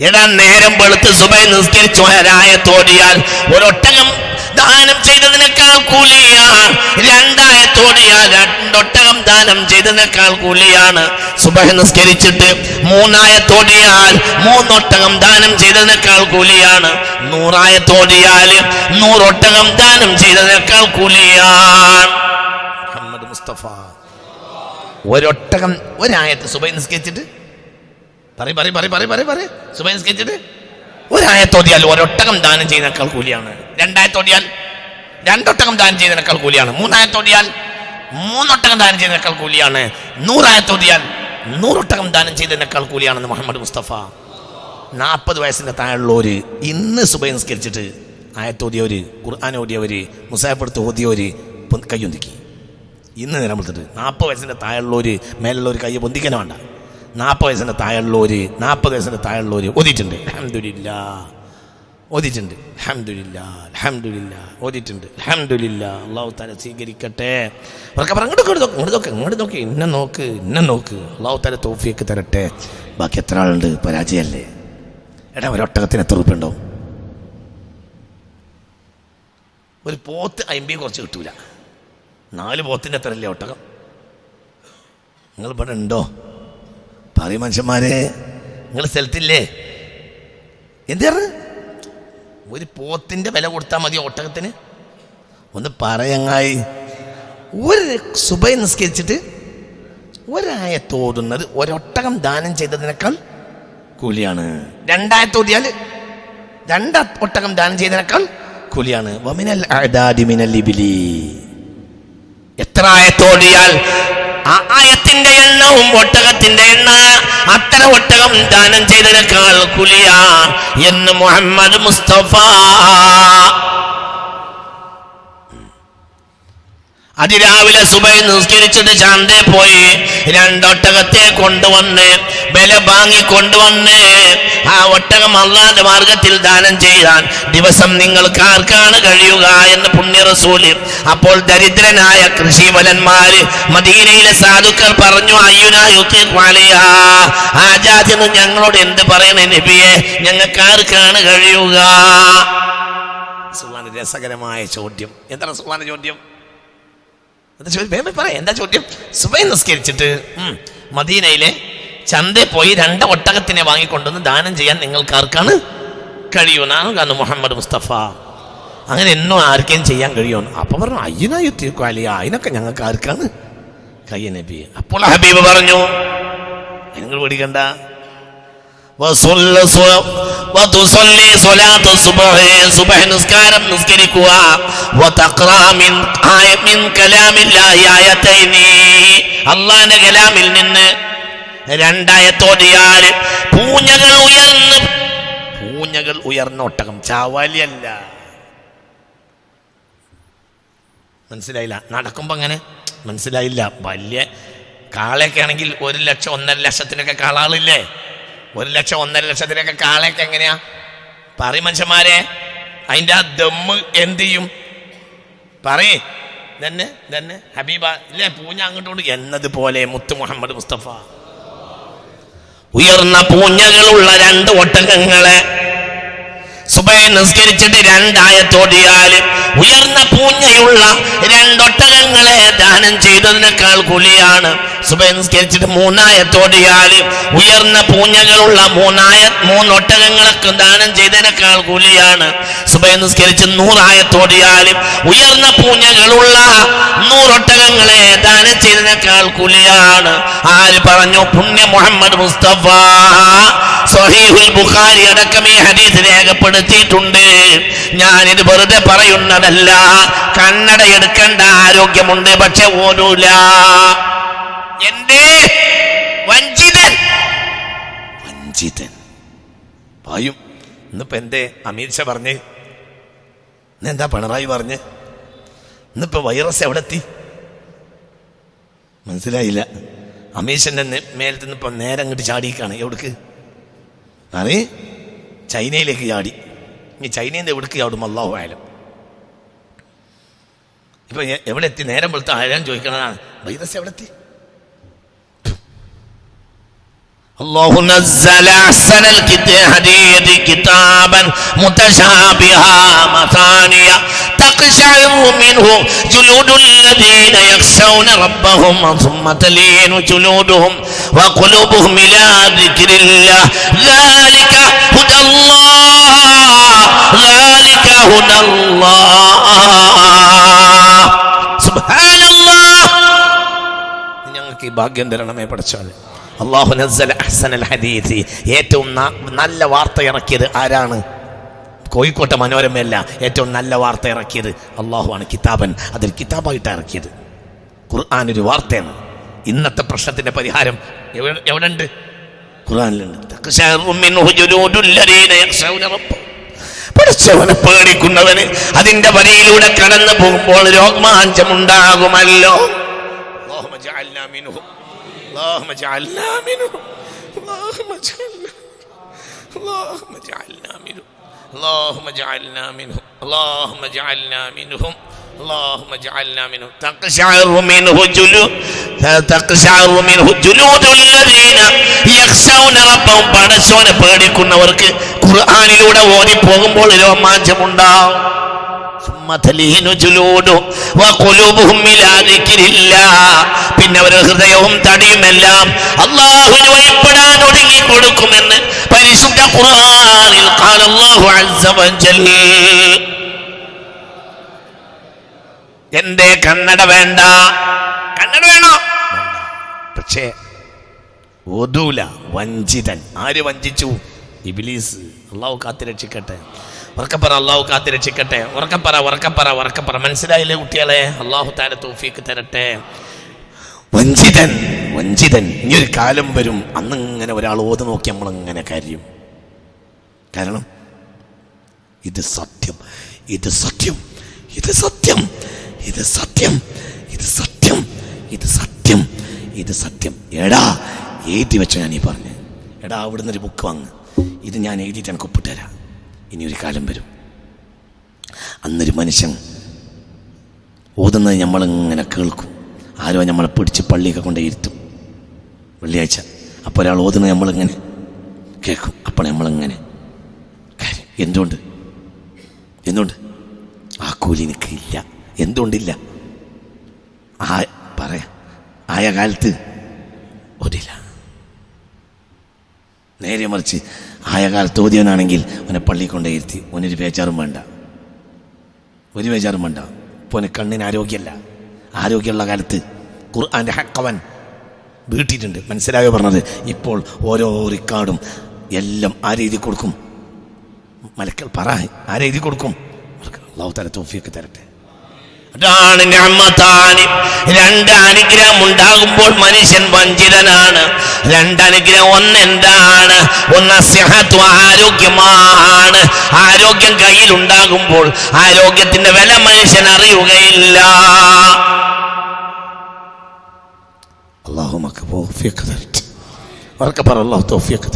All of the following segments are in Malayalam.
എടാ നേരം വെളുത്ത് സുബൈ നിസ്കരിച്ചു ഒരായത്തോടിയാൽ ഒരൊട്ടകം ദാനം ചെയ്തതിനേക്കാൾ കൂലിയാണ് രണ്ടായത്തോടിയാൽ രണ്ടൊട്ടകം ദാനം ചെയ്തതിനേക്കാൾ കൂലിയാണ്. സുബൈ നിസ്കരിച്ചിട്ട് മൂന്നായ തോടിയാൽ മൂന്നൊട്ടകം ദാനം ചെയ്തതിനേക്കാൾ കൂലിയാണ്. നൂറായ തോടിയാൽ നൂറൊട്ടകം ദാനം ചെയ്തതിനേക്കാൾ കൂലിയാണ് മുഹമ്മദ് മുസ്തഫ. ഒരൊട്ടകം ഒരായത്ത് സുബൈ നിസ്കരിച്ചിട്ട് പറയും പറയും പറയും പറയും പറയും പറയും. സുബൈൻ നിസ്കരിച്ചിട്ട് ഒരായത്തോതിയാൽ ഒരൊട്ടകം ദാനം ചെയ്യുന്നേക്കാൾ കൂലിയാണ്. രണ്ടായത്തോടിയാൽ രണ്ടൊട്ടകം ദാനം ചെയ്യുന്നതിനേക്കാൾ കൂലിയാണ്. മൂന്നായത്തോടിയാൽ മൂന്നൊട്ടകം ദാനം ചെയ്യുന്നതിനേക്കാൾ കൂലിയാണ്. നൂറായത്തോടിയാൽ നൂറൊട്ടകം ദാനം ചെയ്തതിനേക്കാൾ കൂലിയാണെന്ന് മുഹമ്മദ് മുസ്തഫ. നാൽപ്പത് വയസ്സിന്റെ താഴെയുള്ളവര് ഇന്ന് സുബൈ നിസ്കരിച്ചിട്ട് ആയത്തോതിയവര് ഖുർആൻ ഓടിയവർ മുസാഫെടുത്ത് ഓതിയവര് കൈ കയ്യൊന്തിക്കി ഇന്ന് നേരം നാൽപ്പത് വയസ്സിന്റെ താഴെയുള്ളവര് മേലുള്ളവർ കൈ പൊന്തിക്കാൻ വേണ്ട. നാൽപ്പത് വയസ്സിന് താഴെയുള്ളവർ നാൽപ്പത് വയസ്സിന് താഴെയുള്ളവർ ഓതിയിട്ടുണ്ട്. അഹമ്മദില്ല ഓതിയിട്ടുണ്ട്. അഹമ്മദില്ല അഹമ്മദില്ല ഓതിയിട്ടുണ്ട്. അഹമ്മദില്ല അള്ളാഹു താല സ്വീകരിക്കട്ടെ. അവർക്ക് പറ അങ്ങോട്ട് ഇങ്ങോട്ട് നോക്ക് ഇങ്ങോട്ട് നോക്ക് ഇങ്ങോട്ട് നോക്ക്. ഇന്നെ നോക്ക് ഇന്നെ നോക്ക്. അള്ളാഹു താല തോഫിയൊക്കെ തരട്ടെ. ബാക്കി എത്ര ആളുണ്ട്? പരാജയമല്ലേ എടാ ഒരൊട്ടകത്തിന് എത്ര റുപ്യ ഉണ്ടാവും? ഒരു പോത്ത് അമ്പി കുറച്ച് കിട്ടൂല. നാല് പോത്തിന്റെ എത്ര അല്ലേ ഒട്ടകം? നിങ്ങൾ ഇവിടെ ഉണ്ടോ? പറയും മനുഷ്യന്മാരെ. നിങ്ങൾ സ്ഥലത്തില്ലേ? എന്താണ് ഒരു പോത്തിന്റെ വില കൊടുത്താൽ മതി ഓട്ടകത്തിന് ഒന്ന് പറയങ്ങായി. ഒരു സുബൈ നിസ്കരിച്ചിട്ട് ഒരായ തോതുന്നത് ഒരൊട്ടകം ദാനം ചെയ്തതിനേക്കാൾ കൂലിയാണ്. രണ്ടായ തോതിയാൽ രണ്ട ഒട്ടകം ദാനം ചെയ്തതിനേക്കാൾ കൂലിയാണ്. വമിനൽ മിനൽ ഇബ്ലി. എത്ര എണ്ണവും ഒട്ടകത്തിന്റെ എണ്ണ. അത്ര ഒട്ടകം ദാനം ചെയ്തതിനേക്കാൾ കുലിയ എന്ന് മുഹമ്മദ് മുസ്തഫ. അതിരാവിലെ സുബൈ നിസ്കരിച്ചിട്ട് ചാന്തേ പോയി. രണ്ടൊട്ടകത്തെ കൊണ്ടുവന്ന് ബല വാങ്ങി കൊണ്ടുവന്ന് ആ ഒട്ടകം അള്ളാന്റെ മാർഗത്തിൽ ദാനം ചെയ്യാൻ ദിവസം നിങ്ങൾക്ക് ആർക്കാണ് കഴിയുക എന്ന് പുണ്യ റസൂൽ അപ്പോൾ ദരിദ്രനായ കൃഷിവലന്മാര് മദീനയിലെ സാധുക്കൾ പറഞ്ഞു അയ്യുനായുത്തിയ ഞങ്ങളോട് എന്ത് പറയണേ നബിയെ? ഞങ്ങൾക്ക് ആർക്കാണ് കഴിയുക രസകരമായ ചോദ്യം. എന്താണ് സുഖാന ചോദ്യം? എന്താ ചോദ്യം? സുബൈ നിസ്കരിച്ചിട്ട് മദീനയിലെ ചന്തയിൽ പോയി രണ്ട് ഒട്ടകത്തിനെ വാങ്ങിക്കൊണ്ടുവന്ന് ദാനം ചെയ്യാൻ നിങ്ങൾക്ക് ആർക്കാണ് കഴിയുമെന്നാണ് കാരണം മുഹമ്മദ് മുസ്തഫ. അങ്ങനെ എന്നും ആർക്കേം ചെയ്യാൻ കഴിയുമെന്ന്. അപ്പൊ പറഞ്ഞു അയ്യനായി തീർക്കും അല്ലെ അതിനൊക്കെ ഞങ്ങൾക്ക് ആർക്കാണ് കയ്യ നബി അപ്പോൾ ഹബീബ് പറഞ്ഞു നിങ്ങൾ പേടിക്കണ്ട നിസ്കാരം നിസ്കരിക്കുക. അല്ലാഹുവിന്റെ കലാമിൽ നിന്ന് രണ്ടായത്തോടിയാൽ പൂഞ്ഞകൾ ഉയർന്ന് പൂഞ്ഞകൾ ഉയർന്ന ഒട്ടകം. ചാവാലിയല്ല. മനസ്സിലായില്ല. നടക്കുമ്പോ അങ്ങനെ മനസ്സിലായില്ല. വലിയ കാളയൊക്കെ ആണെങ്കിൽ ഒരു ലക്ഷം ഒന്നര ലക്ഷത്തിനൊക്കെ കാളാളില്ലേ? ഒരു ലക്ഷം ഒന്നര ലക്ഷത്തിനൊക്കെ കാളയൊക്കെ എങ്ങനെയാ? പറയും മനുഷ്യന്മാരെ അതിന്റെ ആ ദമ്മ് എന്ത് ചെയ്യും? പറയേ. തന്നെ തന്നെ ഹബീബ ഇല്ലേ? പൂഞ്ഞ അങ്ങോട്ടോട് എന്നതുപോലെ മുത്ത് മുഹമ്മദ് മുസ്തഫ. ഉയർന്ന പൂഞ്ഞകളുള്ള രണ്ട് ഒട്ടകങ്ങളെ സുബൈ നിസ്കരിച്ചിട്ട് രണ്ടായത്തോടിയാൽ ഉയർന്ന പൂഞ്ഞയുള്ള രണ്ടൊട്ടകങ്ങളെ ദാനം ചെയ്തതിനേക്കാൾ കുലിയാണ്. സുബൈ നിസ്കരിച്ചിട്ട് മൂന്നായത്തോടിയാൽ ഉയർന്ന പൂഞ്ഞകളുള്ള മൂന്നായ മൂന്നൊട്ടകങ്ങളൊക്കെ ദാനം ചെയ്തതിനേക്കാൾ കൂലിയാണ്. സുബൈ നിസ്കരിച്ച് നൂറായത്തോടിയാൽ ഉയർന്ന പൂഞ്ഞകളുള്ള നൂറൊട്ടകങ്ങളെ ദാനം ചെയ്തതിനേക്കാൾ കുലിയാണ്. ആര് പറഞ്ഞു? പുണ്യ മുഹമ്മദ് മുസ്തഫ. സഹീഹുൽ ബുഖാരി അടക്കം ഈ ഹദീസ് രേഖപ്പെടുത്തിയിട്ടുണ്ട് ഞാനിത് വെറുതെ പറയുന്നതല്ല. കണ്ണട എടുക്കേണ്ട ആരോഗ്യമുണ്ട് പക്ഷെ ഓരൂല എന്തേ? വഞ്ചിതൻ. വഞ്ചിതൻ. പായും ഇന്നിപ്പോ എന്തേ? അമീത് ഷാ പറഞ്ഞ്. ഇന്നെന്താ പിണറായി പറഞ്ഞ്? ഇന്നിപ്പോ വൈറസ് എവിടെത്തി? മനസ്സിലായില്ല. അമീഷന്റെ മേലത്ത് നിന്ന് ഇപ്പൊ നേരെ അങ്ങോട്ട് ചാടിക്കാണ് എവിടേക്ക്? അതെ ചൈനയിലേക്ക് ചാടി. ഇനി ചൈനയിൽ നിന്ന് എവിടേക്ക് ചാടും അള്ളാഹു ആയാലും ഇപ്പൊ എ- എവിടെ എത്തി നേരം വെളുത്ത ആയാലും ചോദിക്കണതാണ് വൈറസ് എവിടെ എത്തി الله نزل أحسن الحديث كتابا متشابها مثانية تقشعر منه جلود الذين يخشون ربهم ثم تلين جلودهم وقلوبهم إلى ذكر الله ذلك هدى الله ذلك هدى الله سبحان الله ഞങ്ങൾക്ക് ഈ ഭാഗ്യം തരണമേ പഠിച്ചാൽ അള്ളാഹു നസ്സല അഹ്സനൽ ഹദീസ് ഏറ്റവും ന- നല്ല വാർത്ത ഇറക്കിയത് ആരാണ് കോഴിക്കോട്ടെ മനോരമയല്ല ഏറ്റവും നല്ല വാർത്ത ഇറക്കിയത് അള്ളാഹു ആണ് കിതാബൻ അതിൽ കിതാബായിട്ട് ഇറക്കിയത് ഖുർആൻ ഒരു വാർത്തയാണ് ഇന്നത്തെ പ്രശ്നത്തിന്റെ പരിഹാരം എവിടെ എവിടെ ഉണ്ട് ഖുർആനിലുണ്ട് പഠിച്ചവനെ പേടിക്കുന്നവന് അതിന്റെ വരയിലൂടെ കടന്നു പോകുമ്പോൾ രോഗമാഞ്ചം രോഗമാഞ്ചമുണ്ടാകുമല്ലോ പേടിക്കുന്നവർക്ക് ഖുർആാനിലൂടെ ഓതി പോകുമ്പോൾ രോമാഞ്ചമുണ്ടാവും പിന്നെ അവരുടെ ഹൃദയവും തടിയുമെല്ലാം അള്ളാഹുന് വഴിപ്പെടാൻ ഒടുങ്ങി കൊടുക്കുമെന്ന് പരിശുദ്ധ ഖുർആനിൽ അല്ലാഹു എന്റെ കണ്ണട വേണ്ട? കണ്ണട വേണോ? പക്ഷേ വഞ്ചിതൻ. ആര് വഞ്ചിച്ചു? ഇബിലീസ് അള്ളാഹു കാത്തിരക്ഷിക്കട്ടെ ഉറക്കപ്പറ അള്ളാഹു കാത്തിരക്ഷിക്കട്ടെ ഉറക്കപ്പറ ഉറക്കപ്പറ ഉറക്കപ്പറ. മനസ്സിലായില്ലേ കുട്ടികളെ? അള്ളാഹു താര തോഫിക്ക് തരട്ടെ. വഞ്ചിതൻ വഞ്ചിതൻ. ഇനി ഒരു കാലം വരും. അന്ന് ഇങ്ങനെ ഒരാൾ ഓത് നോക്കി നമ്മളിങ്ങനെ കരയും. കാരണം ഇത് സത്യം. ഇത് സത്യം. ഇത് സത്യം. ഇത് സത്യം. ഇത് സത്യം. ഇത് സത്യം. ഇത് സത്യം. എടാ എഴുതി വെച്ച ഞാൻ ഈ പറഞ്ഞു എടാ അവിടുന്ന് ഒരു ബുക്ക് വാങ്ങ്. ഇത് ഞാൻ എഴുതിയിട്ട് എനിക്ക് ഒപ്പിട്ടുതരാം ഇനിയൊരു കാലം വരും. അന്നൊരു മനുഷ്യൻ ഓതുന്നത് നമ്മളിങ്ങനെ കേൾക്കും. ആരോ നമ്മളെ പിടിച്ച് പള്ളിയൊക്കെ കൊണ്ട് ഇരുത്തും. വെള്ളിയാഴ്ച. അപ്പോൾ ഒരാൾ ഓതുന്നത് നമ്മളിങ്ങനെ കേൾക്കും. അപ്പോൾ നമ്മളിങ്ങനെ കാര്യം. എന്തുകൊണ്ട്? എന്തുകൊണ്ട്? ആ കൂലി എനിക്ക് ഇല്ല. എന്തുകൊണ്ടില്ല? ആ പറയാ. ആയ കാലത്ത് ഒരില്ല. നേരെ മറിച്ച് ആയ കാലത്ത് ഓതിയവനാണെങ്കിൽ അവനെ പള്ളി കൊണ്ടേ ഇരുത്തി. അവനൊരു ബേജാറും വേണ്ട. ഒരു ബേജാറും വേണ്ട. പോനെ കണ്ണിന് ആരോഗ്യമല്ല. ആരോഗ്യമുള്ള കാലത്ത് ഖുർആാന്റെ ഹക്കവൻ വീട്ടിയിട്ടുണ്ട്. മനസ്സിലായോ പറഞ്ഞത്? ഇപ്പോൾ ഓരോ റിക്കാർഡും എല്ലാം ആ രീതി കൊടുക്കും. മലക്കൽ പറ. ആരെ രീതി കൊടുക്കും. അള്ളാഹു തല തോഫിയൊക്കെ തരട്ടെ. അതാണ് ഞമ്മത്താന് രണ്ട് അനുഗ്രഹം ഉണ്ടാകുമ്പോൾ മനുഷ്യൻ വഞ്ചിതനാണ്. രണ്ട് അനുഗ്രഹം ഒന്ന് എന്താണ് ഒന്ന് ആരോഗ്യമാണ്. ആരോഗ്യം കയ്യിൽ ഉണ്ടാകുമ്പോൾ ആരോഗ്യത്തിന്റെ വില മനുഷ്യൻ അറിയുകയില്ല. അള്ളാഹു മക്ക് തോഫിയൊക്കെ തരട്ടെ. ഉറക്കെ പറ അള്ളാഹു തോഫിയൊക്കെ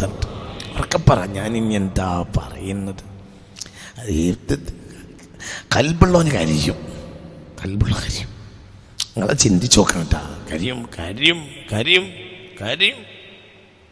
പറ എന്താ പറയുന്നത്? കൽബുള്ളവന് കരിയും. കൽബുള്ള കാര്യം നിങ്ങളെ ചിന്തിച്ചു നോക്കണം കേട്ടാ. കരിയും കരിയും കരിയും കരിയും.